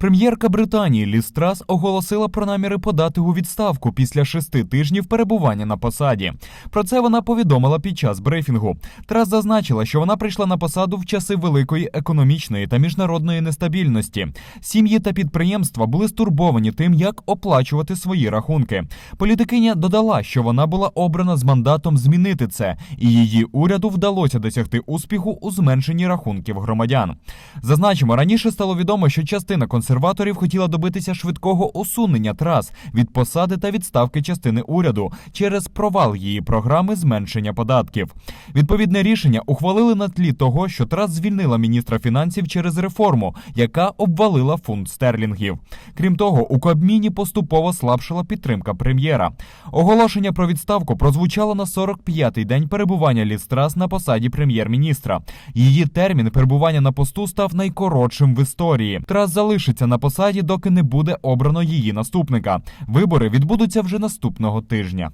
Прем'єрка Британії Ліз Трас оголосила про наміри подати у відставку після шести тижнів перебування на посаді. Про це вона повідомила під час брифінгу. Трас зазначила, що вона прийшла на посаду в часи великої економічної та міжнародної нестабільності. Сім'ї та підприємства були стурбовані тим, як оплачувати свої рахунки. Політикиня додала, що вона була обрана з мандатом змінити це, і її уряду вдалося досягти успіху у зменшенні рахунків громадян. Зазначимо, раніше стало відомо, що частина консерваторів хотіла добитися швидкого усунення трас від посади та відставки частини уряду через провал її програми зменшення податків. Відповідне рішення ухвалили на тлі того, що трас звільнила міністра фінансів через реформу, яка обвалила фунт стерлінгів. Крім того, у Кабміні поступово слабшала підтримка прем'єра. Оголошення про відставку прозвучало на 45-й день перебування Ліз Трас на посаді прем'єр-міністра. Її термін перебування на посту став найкоротшим в історії. Трас залишиться на посаді, доки не буде обрано її наступника. Вибори відбудуться вже наступного тижня.